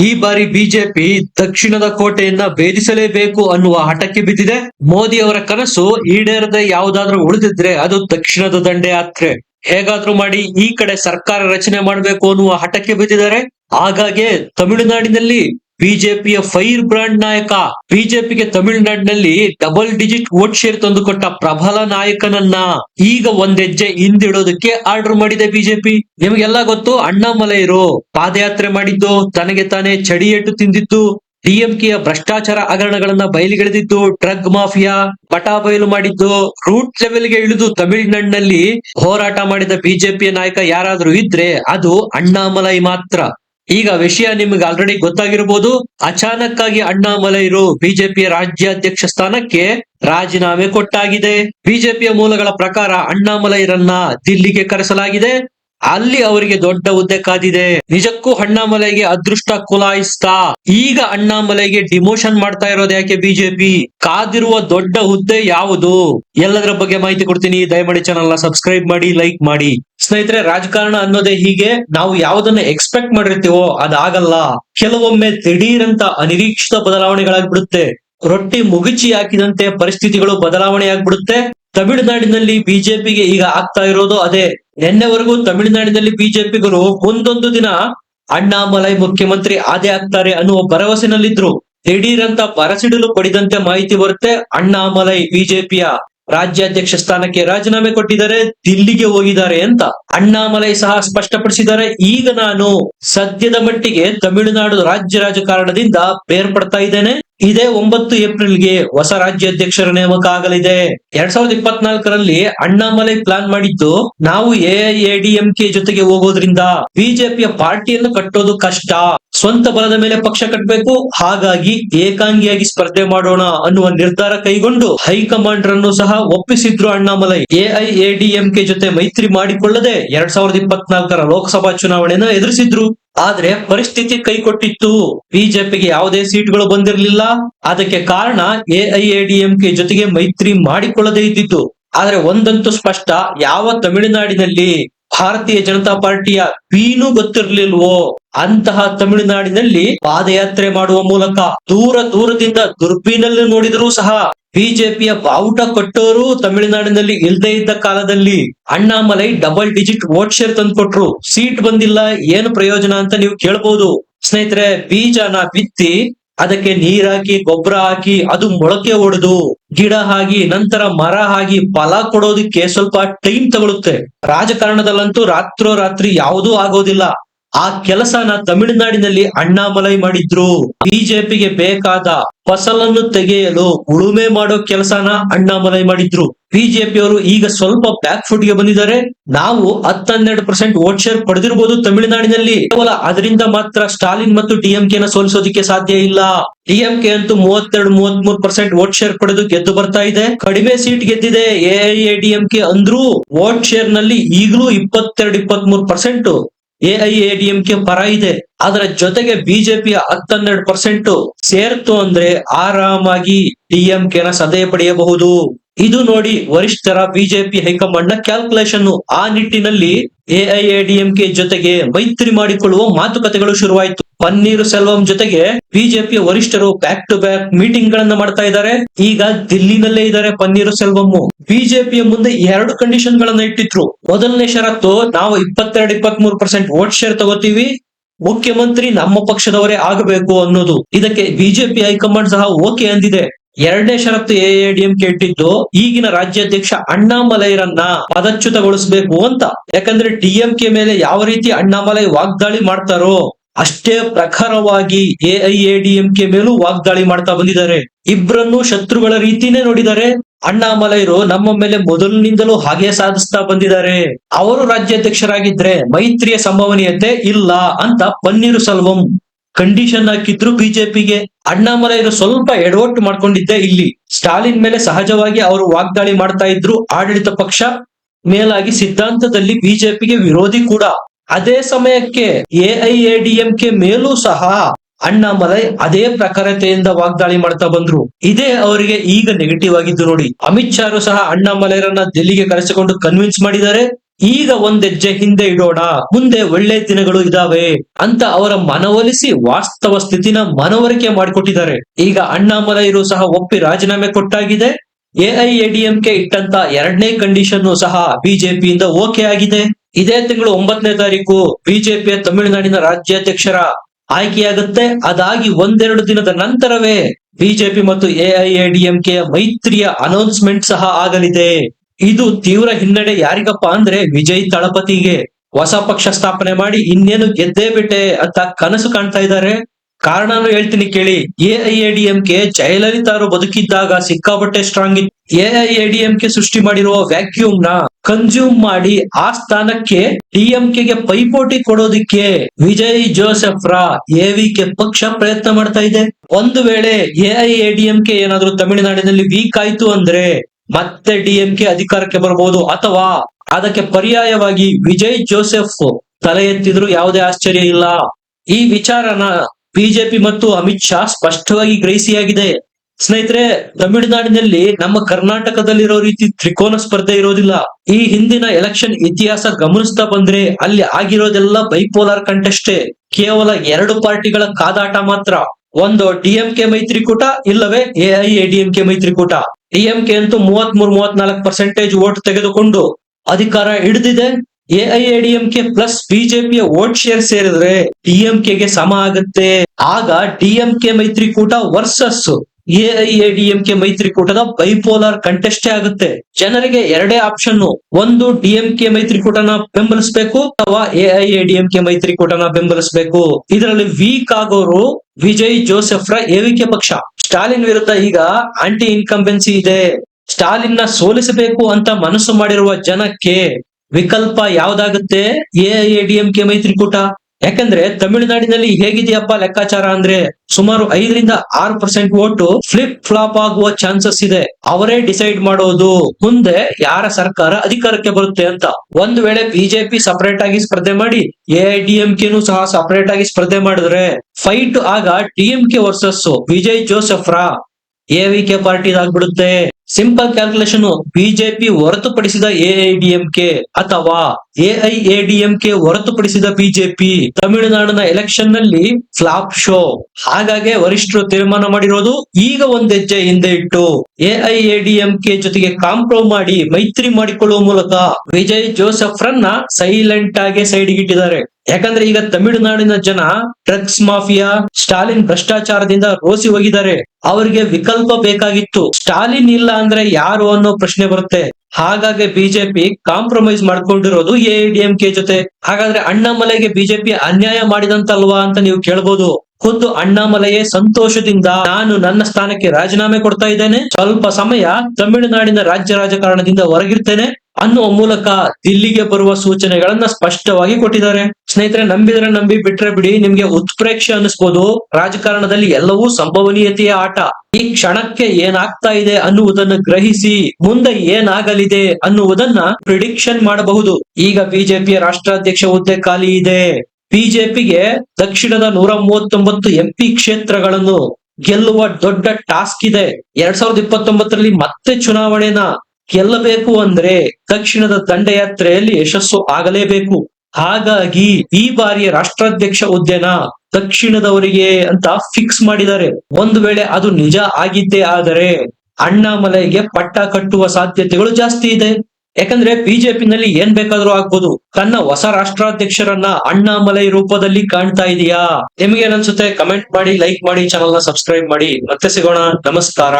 ಈ ಬಾರಿ ಬಿಜೆಪಿ ದಕ್ಷಿಣದ ಕೋಟೆಯನ್ನ ಭೇದಿಸಲೇಬೇಕು ಅನ್ನುವ ಹಠಕ್ಕೆ ಬಿದ್ದಿದೆ. ಮೋದಿ ಅವರ ಕನಸು ಈಡೇರದೆ ಯಾವುದಾದ್ರೂ ಉಳಿದಿದ್ರೆ ಅದು ದಕ್ಷಿಣದ ದಂಡೆ ಯಾತ್ರೆ. ಹೇಗಾದ್ರೂ ಮಾಡಿ ಈ ಕಡೆ ಸರ್ಕಾರ ರಚನೆ ಮಾಡಬೇಕು ಅನ್ನುವ ಹಠಕ್ಕೆ ಬಿದ್ದಿದ್ದಾರೆ. ಹಾಗಾಗಿ ತಮಿಳುನಾಡಿನಲ್ಲಿ ಬಿಜೆಪಿಯ ಫೈರ್ ಬ್ರಾಂಡ್ ನಾಯಕ, ಬಿಜೆಪಿಗೆ ತಮಿಳುನಾಡಿನಲ್ಲಿ ಡಬಲ್ ಡಿಜಿಟ್ ವೋಟ್ ಶೇರ್ ತಂದುಕೊಟ್ಟ ಪ್ರಬಲ ನಾಯಕನನ್ನ ಈಗ ಒಂದ್ ಹೆಜ್ಜೆ ಹಿಂದಿಡೋದಕ್ಕೆ ಆರ್ಡರ್ ಮಾಡಿದೆ ಬಿಜೆಪಿ. ನಿಮಗೆಲ್ಲ ಗೊತ್ತು, ಅಣ್ಣಾಮಲೈರು ಪಾದಯಾತ್ರೆ ಮಾಡಿದ್ದು, ತನಗೆ ತಾನೇ ಚಡಿಯೇಟು ತಿಂದಿದ್ದು, ಡಿಎಂಕೆಯ ಭ್ರಷ್ಟಾಚಾರ ಹಗರಣಗಳನ್ನ ಬಯಲಿಗೆಳೆದಿದ್ದು, ಡ್ರಗ್ ಮಾಫಿಯಾ ಪಟಾ ಬಯಲು ಮಾಡಿದ್ದು, ರೂಟ್ ಲೆವೆಲ್ಗೆ ಇಳಿದು ತಮಿಳುನಾಡಿನಲ್ಲಿ ಹೋರಾಟ ಮಾಡಿದ ಬಿಜೆಪಿಯ ನಾಯಕ ಯಾರಾದ್ರೂ ಇದ್ರೆ ಅದು ಅಣ್ಣಾಮಲೈ ಮಾತ್ರ. ಈಗ ವಿಷಯ ನಿಮ್ಗೆ ಆಲ್ರೆಡಿ ಗೊತ್ತಾಗಿರಬಹುದು ಅಚಾನಕ್ ಆಗಿ ಅಣ್ಣಾಮಲೈರು ಬಿಜೆಪಿಯ ರಾಜ್ಯಾಧ್ಯಕ್ಷ ಸ್ಥಾನಕ್ಕೆ ರಾಜೀನಾಮೆ ಕೊಟ್ಟಾಗಿದೆ. ಬಿಜೆಪಿಯ ಮೂಲಗಳ ಪ್ರಕಾರ ಅಣ್ಣಾಮಲೈರನ್ನ ದಿಲ್ಲಿಗೆ ಕರೆಸಲಾಗಿದೆ. ಅಲ್ಲಿ ಅವರಿಗೆ ದೊಡ್ಡ ಹುದ್ದೆ ಕಾದಿದೆ. ನಿಜಕ್ಕೂ ಅಣ್ಣಾಮಲೈಗೆ ಅದೃಷ್ಟ ಕುಲಾಯಿಸ್ತಾ, ಈಗ ಅಣ್ಣಾಮಲೈಗೆ ಡಿಮೋಷನ್ ಮಾಡ್ತಾ ಇರೋದು ಯಾಕೆ ಬಿಜೆಪಿ? ಕಾದಿರುವ ದೊಡ್ಡ ಹುದ್ದೆ ಯಾವುದು? ಎಲ್ಲದರ ಬಗ್ಗೆ ಮಾಹಿತಿ ಕೊಡ್ತೀನಿ. ದಯಮಾಡಿ ಚಾನಲ್ನ ಸಬ್ಸ್ಕ್ರೈಬ್ ಮಾಡಿ ಲೈಕ್ ಮಾಡಿ. ಸ್ನೇಹಿತರೆ, ರಾಜಕಾರಣ ಅನ್ನೋದೇ ಹೀಗೆ. ನಾವು ಯಾವ್ದನ್ನ ಎಕ್ಸ್ಪೆಕ್ಟ್ ಮಾಡಿರ್ತೀವೋ ಅದಾಗಲ್ಲ. ಕೆಲವೊಮ್ಮೆ ದಿಢೀರಂತ ಅನಿರೀಕ್ಷಿತ ಬದಲಾವಣೆಗಳಾಗ್ಬಿಡುತ್ತೆ. ರೊಟ್ಟಿ ಮುಗಿಚಿ ಹಾಕಿದಂತೆ ಪರಿಸ್ಥಿತಿಗಳು ಬದಲಾವಣೆ ಆಗ್ಬಿಡುತ್ತೆ ತಮಿಳುನಾಡಿನಲ್ಲಿ ಬಿಜೆಪಿಗೆ ಈಗ ಆಗ್ತಾ ಇರೋದು ಅದೇ. ನಿನ್ನೆವರೆಗೂ ತಮಿಳುನಾಡಿನಲ್ಲಿ ಬಿಜೆಪಿಗರು ಒಂದೊಂದು ದಿನ ಅಣ್ಣಾಮಲೈ ಮುಖ್ಯಮಂತ್ರಿ ಆದೇ ಆಗ್ತಾರೆ ಅನ್ನುವ ಭರವಸೆನಲ್ಲಿದ್ರು. ದಿಢೀರಂತ ಬರಸಿಡಲು ಪಡೆದಂತೆ ಮಾಹಿತಿ ಬರುತ್ತೆ ಅಣ್ಣಾಮಲೈ ಬಿಜೆಪಿಯ ರಾಜ್ಯಾಧ್ಯಕ್ಷ ಸ್ಥಾನಕ್ಕೆ ರಾಜೀನಾಮೆ ಕೊಟ್ಟಿದ್ದಾರೆ, ದಿಲ್ಲಿಗೆ ಹೋಗಿದ್ದಾರೆ ಅಂತ ಅಣ್ಣಾಮಲೈ ಸಹ ಸ್ಪಷ್ಟಪಡಿಸಿದ್ದಾರೆ. ಈಗ ನಾನು ಸದ್ಯದ ಮಟ್ಟಿಗೆ ತಮಿಳುನಾಡು ರಾಜ್ಯ ರಾಜಕಾರಣದಿಂದ ಬೇರ್ಪಡ್ತಾ ಇದ್ದೇನೆ. ಇದೇ ಒಂಬತ್ತು ಏಪ್ರಿಲ್ಗೆ ಹೊಸ ರಾಜ್ಯಾಧ್ಯಕ್ಷರ ನೇಮಕ ಆಗಲಿದೆ ಎರಡ್ ಸಾವಿರದ ಇಪ್ಪತ್ನಾಲ್ಕರಲ್ಲಿ ಅಣ್ಣಾಮಲೈ ಪ್ಲಾನ್ ಮಾಡಿದ್ದು, ನಾವು ಎಐಎಡಿಎಂಕೆ ಜೊತೆಗೆ ಹೋಗೋದ್ರಿಂದ ಬಿಜೆಪಿಯ ಪಾರ್ಟಿಯನ್ನು ಕಟ್ಟೋದು ಕಷ್ಟ. ಸ್ವಂತ ಬಲದ ಮೇಲೆ ಪಕ್ಷ ಕಟ್ಟಬೇಕು ಹಾಗಾಗಿ ಏಕಾಂಗಿಯಾಗಿ ಸ್ಪರ್ಧೆ ಮಾಡೋಣ ಅನ್ನುವ ನಿರ್ಧಾರ ಕೈಗೊಂಡು ಹೈಕಮಾಂಡ್ ರನ್ನು ಸಹ ಒಪ್ಪಿಸಿದ್ರು ಅಣ್ಣಾಮಲೈ. ಎಐಎಡಿಎಂಕೆ ಜೊತೆ ಮೈತ್ರಿ ಮಾಡಿಕೊಳ್ಳದೆ ಎರಡ್ ಸಾವಿರದ ಇಪ್ಪತ್ನಾಲ್ಕರ ಲೋಕಸಭಾ ಚುನಾವಣೆಯನ್ನು ಎದುರಿಸಿದ್ರು. ಆದ್ರೆ ಪರಿಸ್ಥಿತಿ ಕೈಕೊಟ್ಟಿತ್ತು ಬಿಜೆಪಿಗೆ ಯಾವುದೇ ಸೀಟ್ಗಳು ಬಂದಿರಲಿಲ್ಲ. ಅದಕ್ಕೆ ಕಾರಣ ಎಐಎಡಿಎಂಕೆ ಜೊತೆಗೆ ಮೈತ್ರಿ ಮಾಡಿಕೊಳ್ಳದೇ ಇದ್ದಿತ್ತು. ಆದ್ರೆ ಒಂದಂತೂ ಸ್ಪಷ್ಟ, ಯಾವ ತಮಿಳುನಾಡಿನಲ್ಲಿ ಭಾರತೀಯ ಜನತಾ ಪಾರ್ಟಿಯ ಬೀನು ಗೊತ್ತಿರ್ಲಿಲ್ವೋ, ಅಂತಹ ತಮಿಳುನಾಡಿನಲ್ಲಿ ಪಾದಯಾತ್ರೆ ಮಾಡುವ ಮೂಲಕ ದೂರ ದೂರದಿಂದ ದುರ್ಬೀನಲ್ಲಿ ನೋಡಿದರೂ ಸಹ ಬಿಜೆಪಿಯ ಬಾವುಟ ಕೊಟ್ಟವರು ತಮಿಳುನಾಡಿನಲ್ಲಿ ಇಲ್ಲದೆ ಇದ್ದ ಕಾಲದಲ್ಲಿ Annamalai double digit vote share ತಂದ್ಕೊಟ್ರು. Seat ಬಂದಿಲ್ಲ, ಏನು ಪ್ರಯೋಜನ ಅಂತ ನೀವು ಕೇಳ್ಬೋದು. ಸ್ನೇಹಿತರೆ, ಬೀಜನ ಬಿತ್ತಿ, ಅದಕ್ಕೆ ನೀರ್ ಹಾಕಿ, ಗೊಬ್ಬರ ಹಾಕಿ, ಅದು ಮೊಳಕೆ ಹೊಡೆದು ಗಿಡ ಆಗಿ ನಂತರ ಮರ ಆಗಿ ಫಲ ಕೊಡೋದಕ್ಕೆ ಸ್ವಲ್ಪ ಟೈಮ್ ತಗೊಳುತ್ತೆ. ರಾಜಕಾರಣದಲ್ಲಂತೂ ರಾತ್ರೋ ರಾತ್ರಿ ಯಾವುದೂ ಆಗೋದಿಲ್ಲ. ಆ ಕೆಲಸನ ತಮಿಳುನಾಡಿನಲ್ಲಿ ಅಣ್ಣಾಮಲೈ ಮಾಡಿದ್ರು. ಬಿಜೆಪಿಗೆ ಬೇಕಾದ ಫಸಲನ್ನು ತೆಗೆಯಲು ಉಳುಮೆ ಮಾಡೋ ಕೆಲಸನ ಅಣ್ಣಾಮಲೈ ಮಾಡಿದ್ರು. ಬಿಜೆಪಿಯವರು ಈಗ ಸ್ವಲ್ಪ ಬ್ಯಾಕ್ ಫುಟ್ಗೆ ಬಂದಿದ್ದಾರೆ. ನಾವು ಹತ್ತನ್ನೆರಡು ಪರ್ಸೆಂಟ್ ವೋಟ್ ಶೇರ್ ಪಡೆದಿರಬಹುದು ತಮಿಳುನಾಡಿನಲ್ಲಿ. ಕೇವಲ ಅದರಿಂದ ಮಾತ್ರ ಸ್ಟಾಲಿನ್ ಮತ್ತು ಡಿಎಂಕೆ ನ ಸೋಲಿಸೋದಕ್ಕೆ ಸಾಧ್ಯ ಇಲ್ಲ. ಡಿಎಂಕೆ ಅಂತೂ ಮೂವತ್ತೆರಡು ಮೂವತ್ತ್ ಮೂರು ಪರ್ಸೆಂಟ್ ವೋಟ್ ಶೇರ್ ಪಡೆದು ಗೆದ್ದು ಬರ್ತಾ ಇದೆ. ಕಡಿಮೆ ಸೀಟ್ ಗೆದ್ದಿದೆ. ಎಐಎಡಿಎಂಕೆ ಅಂದ್ರೂ ವೋಟ್ ಶೇರ್ನಲ್ಲಿ ಈಗಲೂ ಇಪ್ಪತ್ತೆರಡು ಇಪ್ಪತ್ತ್ ಮೂರು ಪರ್ಸೆಂಟ್ ಎಐಎಡಿಎಂಕೆ ಪರ ಇದೆ. ಅದರ ಜೊತೆಗೆ ಬಿಜೆಪಿಯ ಹತ್ತನ್ನೆರಡು ಪರ್ಸೆಂಟ್ ಸೇರ್ತು ಅಂದ್ರೆ ಆರಾಮಾಗಿ ಡಿಎಂಕೆನ ಸದೆ ಪಡೆಯಬಹುದು. ಇದು ನೋಡಿ ವರಿಷ್ಠರ ಬಿಜೆಪಿ ಹೈಕಮಾಂಡ್ನ. ಕ್ಯಾಲ್ಕುಲೇಷನ್ ಆ ನಿಟ್ಟಿನಲ್ಲಿ ಎಐಎಡಿಎಂಕೆ ಜೊತೆಗೆ ಮೈತ್ರಿ ಮಾಡಿಕೊಳ್ಳುವ ಮಾತುಕತೆಗಳು ಶುರುವಾಯಿತು. ಪನ್ನೀರ್ ಸೆಲ್ವಂ ಜೊತೆಗೆ ಬಿಜೆಪಿ ವರಿಷ್ಠರು ಬ್ಯಾಕ್ ಟು ಬ್ಯಾಕ್ ಮೀಟಿಂಗ್ ಗಳನ್ನ ಮಾಡ್ತಾ ಇದ್ದಾರೆ. ಈಗ ದಿಲ್ಲಿನಲ್ಲೇ ಇದ್ದಾರೆ ಪನ್ನೀರ್ ಸೆಲ್ವಂ. ಬಿಜೆಪಿಯ ಮುಂದೆ ಎರಡು ಕಂಡೀಷನ್ ಗಳನ್ನ ಇಟ್ಟಿದ್ರು. ಮೊದಲನೇ ಷರತ್ತು ನಾವು ಇಪ್ಪತ್ತೆರಡು ಇಪ್ಪತ್ತ್ ಮೂರು ಪರ್ಸೆಂಟ್ ವೋಟ್ ಶೇರ್ ತಗೋತೀವಿ. ಮುಖ್ಯಮಂತ್ರಿ ನಮ್ಮ ಪಕ್ಷದವರೇ ಆಗಬೇಕು ಅನ್ನೋದು. ಇದಕ್ಕೆ ಬಿಜೆಪಿ ಹೈಕಮಾಂಡ್ ಸಹ ಓಕೆ ಅಂದಿದೆ. ಎರಡನೇ ಷರತ್ತು ಎಐಡಿಎಂಕೆ ಇಟ್ಟಿದ್ದು ಈಗಿನ ರಾಜ್ಯಾಧ್ಯಕ್ಷ ಅಣ್ಣಾಮಲೈರನ್ನ ಪದಚ್ಯುತಗೊಳಿಸಬೇಕು ಅಂತ. ಯಾಕಂದ್ರೆ ಡಿಎಂಕೆ ಮೇಲೆ ಯಾವ ರೀತಿ ಅಣ್ಣಾಮಲೈ ವಾಗ್ದಾಳಿ ಮಾಡ್ತಾರೋ, ಅಷ್ಟೇ ಪ್ರಖರವಾಗಿ ಎಐಎಡಿಎಂಕೆ ಮೇಲೂ ವಾಗ್ದಾಳಿ ಮಾಡ್ತಾ ಬಂದಿದ್ದಾರೆ. ಇಬ್ಬರನ್ನು ಶತ್ರುಗಳ ರೀತಿನೇ ನೋಡಿದ್ದಾರೆ. ಅಣ್ಣಾಮಲೈರು ನಮ್ಮ ಮೇಲೆ ಮೊದಲಿನಿಂದಲೂ ಹಾಗೆ ಸಾಧಿಸ್ತಾ ಬಂದಿದ್ದಾರೆ. ಅವರು ರಾಜ್ಯಾಧ್ಯಕ್ಷರಾಗಿದ್ರೆ ಮೈತ್ರಿಯ ಸಂಭವನೀಯತೆ ಇಲ್ಲ ಅಂತ ಪನ್ನೀರು ಸೆಲ್ವಂ ಕಂಡೀಷನ್ ಹಾಕಿದ್ರು ಬಿಜೆಪಿಗೆ. ಅಣ್ಣಾಮಲೈರು ಸ್ವಲ್ಪ ಎಡವಟ್ಟು ಮಾಡ್ಕೊಂಡಿದ್ದೆ ಇಲ್ಲಿ. ಸ್ಟಾಲಿನ್ ಮೇಲೆ ಸಹಜವಾಗಿ ಅವರು ವಾಗ್ದಾಳಿ ಮಾಡ್ತಾ ಇದ್ರು. ಆಡಳಿತ ಪಕ್ಷ ಮೇಲಾಗಿ ಸಿದ್ಧಾಂತದಲ್ಲಿ ಬಿಜೆಪಿಗೆ ವಿರೋಧಿ ಕೂಡ. ಅದೇ ಸಮಯಕ್ಕೆ ಎಐಎಡಿಎಂಕೆ ಮೇಲೂ ಸಹ ಅಣ್ಣಾಮಲೈ ಅದೇ ಪ್ರಖರತೆಯಿಂದ ವಾಗ್ದಾಳಿ ಮಾಡ್ತಾ ಬಂದ್ರು. ಇದೇ ಅವರಿಗೆ ಈಗ ನೆಗೆಟಿವ್ ಆಗಿದ್ದು ನೋಡಿ. ಅಮಿತ್ ಶಾರು ಸಹ ಅಣ್ಣಾಮಲೈರನ್ನ ದೆಲ್ಲಿಗೆ ಕರೆಸಿಕೊಂಡು ಕನ್ವಿನ್ಸ್ ಮಾಡಿದ್ದಾರೆ. ಈಗ ಒಂದೆಜ್ಜೆ ಹಿಂದೆ ಇಡೋಣ, ಮುಂದೆ ಒಳ್ಳೆ ದಿನಗಳು ಇದಾವೆ ಅಂತ ಅವರ ಮನವೊಲಿಸಿ ವಾಸ್ತವ ಸ್ಥಿತಿನ ಮನವರಿಕೆ ಮಾಡಿಕೊಟ್ಟಿದ್ದಾರೆ. ಈಗ ಅಣ್ಣಾಮಲೈರು ಸಹ ಒಪ್ಪಿ ರಾಜೀನಾಮೆ ಕೊಟ್ಟಾಗಿದೆ. ಎಐಎಡಿಎಂಕೆ ಇಟ್ಟಂತ ಎರಡನೇ ಕಂಡೀಷನ್ ಸಹ ಬಿಜೆಪಿಯಿಂದ ಓಕೆ ಆಗಿದೆ. ಇದೇ ತಿಂಗಳು ಒಂಬತ್ತನೇ ತಾರೀಕು ಬಿಜೆಪಿಯ ತಮಿಳುನಾಡಿನ ರಾಜ್ಯಾಧ್ಯಕ್ಷರ ಆಯ್ಕೆಯಾಗುತ್ತೆ. ಅದಾಗಿ ಒಂದೆರಡು ದಿನದ ನಂತರವೇ ಬಿಜೆಪಿ ಮತ್ತು ಎಐಎಡಿಎಂಕೆಯ ಮೈತ್ರಿಯ ಅನೌನ್ಸ್ಮೆಂಟ್ ಸಹ ಆಗಲಿದೆ. ಇದು ತೀವ್ರ ಹಿನ್ನಡೆ ಯಾರಿಗಪ್ಪ ಅಂದ್ರೆ ವಿಜಯ್ ತಳಪತಿಗೆ ಹೊಸ ಪಕ್ಷ ಸ್ಥಾಪನೆ ಮಾಡಿ ಇನ್ನೇನು ಗೆದ್ದೇ ಬಿಟ್ಟೆ ಅಂತ ಕನಸು ಕಾಣ್ತಾ ಇದ್ದಾರೆ. ಕಾರಣನು ಹೇಳ್ತೀನಿ ಕೇಳಿ, ಎಐಎಡಿಎಂಕೆ ಜಯಲಲಿತಾ ಅವರು ಬದುಕಿದ್ದಾಗ ಸಿಕ್ಕಾಪಟ್ಟೆ ಸ್ಟ್ರಾಂಗ್ ಇತ್ತು. ಎಐಎಡಿಎಂಕೆ ಸೃಷ್ಟಿ ಮಾಡಿರುವ ವ್ಯಾಕ್ಯೂಮ್ನ ಕನ್ಸ್ಯೂಮ್ ಮಾಡಿ ಆ ಸ್ಥಾನಕ್ಕೆ ಡಿಎಂಕೆಗೆ ಪೈಪೋಟಿ ಕೊಡೋದಿಕ್ಕೆ ವಿಜಯ್ ಜೋಸೆಫ್ ರ ಎವಿಕೆ ಪಕ್ಷ ಪ್ರಯತ್ನ ಮಾಡ್ತಾ ಇದೆ. ಒಂದು ವೇಳೆ ಎಐಎಡಿಎಂಕೆ ಏನಾದ್ರೂ ತಮಿಳುನಾಡಿನಲ್ಲಿ ವೀಕ್ ಆಯ್ತು ಅಂದ್ರೆ ಮತ್ತೆ ಡಿಎಂಕೆ ಅಧಿಕಾರಕ್ಕೆ ಬರಬಹುದು ಅಥವಾ ಅದಕ್ಕೆ ಪರ್ಯಾಯವಾಗಿ ವಿಜಯ್ ಜೋಸೆಫ್ ತಲೆ ಎತ್ತಿದ್ರು ಯಾವುದೇ ಆಶ್ಚರ್ಯ ಇಲ್ಲ. ಈ ವಿಚಾರನ ಬಿಜೆಪಿ ಮತ್ತು ಅಮಿತ್ ಶಾ ಸ್ಪಷ್ಟವಾಗಿ ಗ್ರಹಿಸಿಯಾಗಿದೆ. ಸ್ನೇಹಿತರೆ, ತಮಿಳುನಾಡಿನಲ್ಲಿ ನಮ್ಮ ಕರ್ನಾಟಕದಲ್ಲಿರೋ ರೀತಿ ತ್ರಿಕೋನ ಸ್ಪರ್ಧೆ ಇರೋದಿಲ್ಲ. ಈ ಹಿಂದಿನ ಎಲೆಕ್ಷನ್ ಇತಿಹಾಸ ಗಮನಿಸ್ತಾ ಬಂದ್ರೆ ಅಲ್ಲಿ ಆಗಿರೋದೆಲ್ಲ ಬೈಪೋಲಾರ್ ಕಂಟೆಸ್ಟೇ ಕೇವಲ ಎರಡು ಪಾರ್ಟಿಗಳ ಕಾದಾಟ ಮಾತ್ರ. ಒಂದು ಡಿಎಂಕೆ ಮೈತ್ರಿಕೂಟ, ಇಲ್ಲವೇ ಎಐಎಡಿಎಂಕೆ ಮೈತ್ರಿಕೂಟ. ಡಿಎಂಕೆ ಅಂತೂ ಮೂವತ್ ಮೂರ್ ಮೂವತ್ನಾಲ್ಕು ಪರ್ಸೆಂಟೇಜ್ ವೋಟ್ ತೆಗೆದುಕೊಂಡು ಅಧಿಕಾರ ಹಿಡಿದಿದೆ. ಎಐಎಡಿಎಂಕೆ ಪ್ಲಸ್ ಬಿಜೆಪಿಯ ವೋಟ್ ಶೇರ್ ಸೇರಿದ್ರೆ ಡಿಎಂಕೆಗೆ ಸಮ ಆಗುತ್ತೆ. ಆಗ ಡಿಎಂಕೆ ಮೈತ್ರಿಕೂಟ ವರ್ಸಸ್ ಎಐಎಡಿಎಂಕೆ ಮೈತ್ರಿಕೂಟದ ಬೈಪೋಲಾರ್ ಕಂಟೆಸ್ಟೇ ಆಗುತ್ತೆ. ಜನರಿಗೆ ಎರಡೇ ಆಪ್ಷನ್ ಒಂದು ಡಿಎಂಕೆ ಮೈತ್ರಿಕೂಟನ ಬೆಂಬಲಿಸಬೇಕು, ಅಥವಾ ಎಐಎಡಿಎಂಕೆ ಮೈತ್ರಿಕೂಟನ ಬೆಂಬಲಿಸಬೇಕು. ಇದರಲ್ಲಿ ವೀಕ್ ಆಗೋರು ವಿಜಯ್ ಜೋಸೆಫ್ ರ ಎವಿಕೆ ಪಕ್ಷ. ಸ್ಟಾಲಿನ್ ವಿರುದ್ಧ ಈಗ ಆಂಟಿ ಇನ್ಕಂಬೆನ್ಸಿ ಇದೆ. ಸ್ಟಾಲಿನ್ನ ಸೋಲಿಸಬೇಕು ಅಂತ ಮನಸ್ಸು ಮಾಡಿರುವ ಜನಕ್ಕೆ ವಿಕಲ್ಪ ಯಾವ್ದಾಗುತ್ತೆ? ಎಐಎಡಿಎಂಕೆ ಮೈತ್ರಿಕೂಟ. ಯಾಕಂದ್ರೆ ತಮಿಳುನಾಡಿನಲ್ಲಿ ಹೇಗಿದೆಯಪ್ಪ ಲೆಕ್ಕಾಚಾರ ಅಂದ್ರೆ ಸುಮಾರು ಐದರಿಂದ ಆರು ಪರ್ಸೆಂಟ್ ಓಟು ಫ್ಲಿಪ್ ಫ್ಲಾಪ್ ಆಗುವ ಚಾನ್ಸಸ್ ಇದೆ. ಅವರೇ ಡಿಸೈಡ್ ಮಾಡೋದು. ಮುಂದೆ ಯಾರ ಸರ್ಕಾರ ಅಧಿಕಾರಕ್ಕೆ ಬರುತ್ತೆ ಅಂತ. ಒಂದು ವೇಳೆ ಬಿಜೆಪಿ ಸಪರೇಟ್ ಆಗಿ ಸ್ಪರ್ಧೆ ಮಾಡಿ ಎಐಡಿಎಂಕೆನು ಸಹ ಸಪರೇಟ್ ಆಗಿ ಸ್ಪರ್ಧೆ ಮಾಡಿದ್ರೆ ಫೈಟ್ ಆಗ ಡಿಎಂಕೆ ವರ್ಸಸ್ ವಿಜಯ್ ಜೋಸೆಫ್ ವಿ ಎವಿಕೆ ಪಾರ್ಟಿ ಆಗ್ಬಿಡುತ್ತೆ ಸಿಂಪಲ್ ಕ್ಯಾಲ್ಕುಲೇಷನ್ ಬಿಜೆಪಿ ಹೊರತುಪಡಿಸಿದ ಎಐಡಿಎಂಕೆ ಅಥವಾ ಎಐಎಡಿಎಂಕೆ ಹೊರತುಪಡಿಸಿದ ಬಿಜೆಪಿ ತಮಿಳುನಾಡಿನ ಎಲೆಕ್ಷನ್ನಲ್ಲಿ ಫ್ಲಾಪ್ ಶೋ ಹಾಗಾಗಿ ವರಿಷ್ಠರು ತೀರ್ಮಾನ ಮಾಡಿರೋದು ಈಗ ಒಂದ್ ಹೆಜ್ಜೆ ಹಿಂದೆ ಇಟ್ಟು ಎಐಎಡಿಎಂಕೆ ಜೊತೆಗೆ ಕಾಂಪ್ರೋ ಮಾಡಿ ಮೈತ್ರಿ ಮಾಡಿಕೊಳ್ಳುವ ಮೂಲಕ ವಿಜಯ್ ಜೋಸೆಫ್ ರನ್ನ ಸೈಲೆಂಟ್ ಆಗಿ ಸೈಡ್ಗೆ ಇಟ್ಟಿದ್ದಾರೆ. ಯಾಕಂದ್ರೆ ಈಗ ತಮಿಳುನಾಡಿನ ಜನ ಡ್ರಗ್ಸ್ ಮಾಫಿಯಾ, ಸ್ಟಾಲಿನ್ ಭ್ರಷ್ಟಾಚಾರದಿಂದ ರೋಸಿ ಹೋಗಿದ್ದಾರೆ. ಅವರಿಗೆ ವಿಕಲ್ಪ ಬೇಕಾಗಿತ್ತು. ಸ್ಟಾಲಿನ್ ಇಲ್ಲ ಅಂದ್ರೆ ಯಾರು ಅನ್ನೋ ಪ್ರಶ್ನೆ ಬರುತ್ತೆ. ಹಾಗಾಗಿ ಬಿಜೆಪಿ ಕಾಂಪ್ರಮೈಸ್ ಮಾಡ್ಕೊಂಡಿರೋದು ಎ ಕೆ ಜೊತೆ. ಹಾಗಾದ್ರೆ ಅಣ್ಣಾಮಲೆಗೆ ಬಿಜೆಪಿ ಅನ್ಯಾಯ ಮಾಡಿದಂತಲ್ವಾ ಅಂತ ನೀವು ಕೇಳ್ಬೋದು. ಖುದ್ದು ಅಣ್ಣಾಮಲೆಯೇ ಸಂತೋಷದಿಂದ ನಾನು ನನ್ನ ಸ್ಥಾನಕ್ಕೆ ರಾಜೀನಾಮೆ ಕೊಡ್ತಾ ಇದ್ದೇನೆ. ಸ್ವಲ್ಪ ಸಮಯ ತಮಿಳುನಾಡಿನ ರಾಜ್ಯ ರಾಜಕಾರಣದಿಂದ ಹೊರಗಿರ್ತೇನೆ. ಅನ್ನುವ ಮೂಲಕ ದಿಲ್ಲಿಗೆ ಬರುವ ಸೂಚನೆಗಳನ್ನ ಸ್ಪಷ್ಟವಾಗಿ ಕೊಟ್ಟಿದ್ದಾರೆ. ಸ್ನೇಹಿತರೆ, ನಂಬಿದ್ರೆ ನಂಬಿ, ಬಿಟ್ರೆ ಬಿಡಿ, ನಿಮ್ಗೆ ಉತ್ಪ್ರೇಕ್ಷೆ ಅನಿಸ್ಬೋದು ರಾಜಕಾರಣದಲ್ಲಿ ಎಲ್ಲವೂ ಸಂಭವನೀಯತೆಯ ಆಟ. ಈ ಕ್ಷಣಕ್ಕೆ ಏನಾಗ್ತಾ ಇದೆ ಅನ್ನುವುದನ್ನು ಗ್ರಹಿಸಿ, ಮುಂದೆ ಏನಾಗಲಿದೆ ಅನ್ನುವುದನ್ನ ಪ್ರಿಡಿಕ್ಷನ್ ಮಾಡಬಹುದು. ಈಗ ಬಿಜೆಪಿಯ ರಾಷ್ಟ್ರಾಧ್ಯಕ್ಷ ಹುದ್ದೆ ಖಾಲಿ ಇದೆ. ಬಿಜೆಪಿಗೆ ದಕ್ಷಿಣದ ನೂರ ಮೂವತ್ತೊಂಬತ್ತು ಎಂಪಿ ಕ್ಷೇತ್ರಗಳನ್ನು ಗೆಲ್ಲುವ ದೊಡ್ಡ ಟಾಸ್ಕ್ ಇದೆ. ಎರಡ್ ಸಾವಿರದ ಇಪ್ಪತ್ತೊಂಬತ್ತರಲ್ಲಿ ಮತ್ತೆ ಚುನಾವಣೆನ ಗೆಲ್ಲಬೇಕು ಅಂದ್ರೆ ದಕ್ಷಿಣದ ದಂಡಯಾತ್ರೆಯಲ್ಲಿ ಯಶಸ್ಸು ಆಗಲೇಬೇಕು. ಹಾಗಾಗಿ ಈ ಬಾರಿಯ ರಾಷ್ಟ್ರಾಧ್ಯಕ್ಷ ಉದ್ಯನ ದಕ್ಷಿಣದವರಿಗೆ ಅಂತ ಫಿಕ್ಸ್ ಮಾಡಿದ್ದಾರೆ. ಒಂದು ವೇಳೆ ಅದು ನಿಜ ಆಗಿದ್ದೇ ಆದರೆ ಅಣ್ಣಾಮಲೈಗೆ ಪಟ್ಟ ಕಟ್ಟುವ ಸಾಧ್ಯತೆಗಳು ಜಾಸ್ತಿ ಇದೆ. ಯಾಕಂದ್ರೆ ಬಿಜೆಪಿನಲ್ಲಿ ಏನ್ ಬೇಕಾದ್ರೂ ಆಗ್ಬೋದು. ತನ್ನ ಹೊಸ ರಾಷ್ಟ್ರಾಧ್ಯಕ್ಷರನ್ನ ಅಣ್ಣಾಮಲೈ ರೂಪದಲ್ಲಿ ಕಾಣ್ತಾ ಇದೆಯಾ? ನಿಮ್ಗೆ ಏನನ್ಸುತ್ತೆ ಕಮೆಂಟ್ ಮಾಡಿ ಲೈಕ್ ಮಾಡಿ ಚಾನಲ್ನ ಸಬ್ಸ್ಕ್ರೈಬ್ ಮಾಡಿ. ಮತ್ತೆ ಸಿಗೋಣ. ನಮಸ್ಕಾರ.